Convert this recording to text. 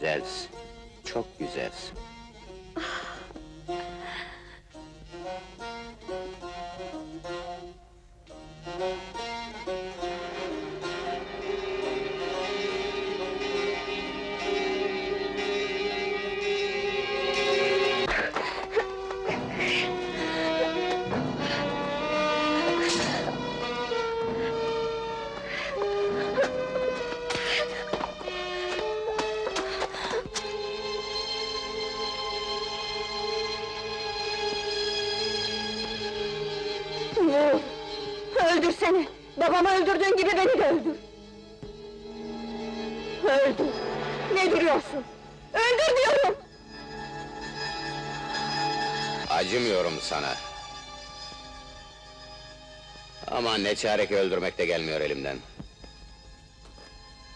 Güzelsin. Çok güzelsin. Öldür seni! Babamı öldürdüğün gibi beni de öldür! Öldür! Ne duruyorsun? Öldür diyorum! Acımıyorum sana. Ama ne çare öldürmek de gelmiyor elimden.